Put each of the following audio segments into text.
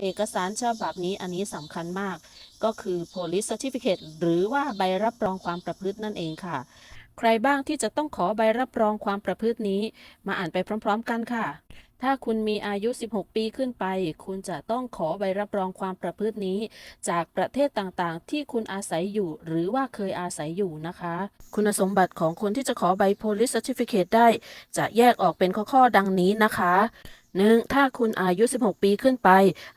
เอกสารฉบับนี้อันนี้สำคัญมาก ก็คือ police certificate หรือว่าใบรับรองความประพฤตินั่นเองค่ะ ใครบ้างที่จะต้องขอใบรับรองความประพฤตินี้ มาอ่านไปพร้อม ๆ กันค่ะ ถ้าคุณมีอายุ 16 ปีขึ้นไป คุณจะต้องขอใบรับรองความประพฤตินี้ จากประเทศต่างๆ ที่คุณอาศัยอยู่ หรือว่าเคยอาศัยอยู่นะคะ คุณสมบัติของคนที่จะขอใบ police certificate ได้ จะแยกออกเป็นข้อๆดังนี้นะคะ หนึ่งถ้าคุณอายุ 16 ปีขึ้นไป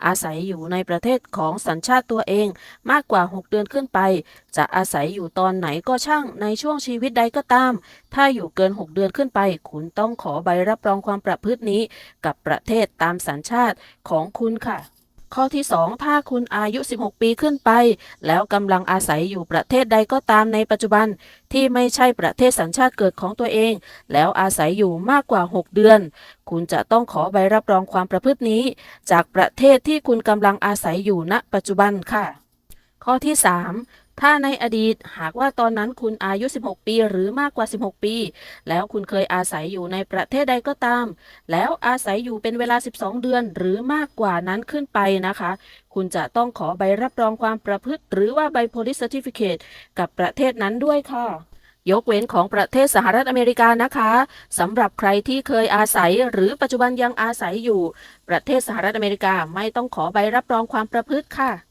อาศัยอยู่ในประเทศของสัญชาติตัวเอง มากกว่า 6 เดือนขึ้นไป จะอาศัยอยู่ตอนไหนก็ช่างในช่วงชีวิตใดก็ตาม ถ้าอยู่เกิน 6 เดือนขึ้นไป คุณต้องขอใบรับรองความประพฤตินี้ กับประเทศตามสัญชาติของคุณค่ะ ข้อที่ 2 ถ้าคุณอายุ 16 ปีขึ้นไป แล้วกำลังอาศัยอยู่ประเทศใดก็ตามในปัจจุบัน ที่ไม่ใช่ประเทศสัญชาติเกิดของตัวเอง แล้วอาศัยอยู่มากกว่า 6 เดือน คุณจะต้องขอใบรับรองความประพฤตินี้ จากประเทศที่คุณกำลังอาศัยอยู่ณปัจจุบันค่ะ ข้อที่ 3 ถ้าในอดีตหากว่าตอนนั้นคุณอายุ 16 ปีหรือมากกว่า 16 ปี แล้วคุณเคยอาศัยอยู่ในประเทศใดก็ตาม แล้วอาศัยอยู่เป็นเวลา 12 เดือนหรือมากกว่านั้นขึ้นไปนะคะ คุณจะต้องขอใบรับรองความประพฤติ หรือว่าใบ police certificate กับประเทศนั้นด้วยค่ะยกเว้นของประเทศสหรัฐอเมริกานะคะสำหรับใครที่เคยอาศัยหรือปัจจุบันยังอาศัยอยู่ ประเทศสหรัฐอเมริกาไม่ต้องขอใบรับรองความประพฤติค่ะ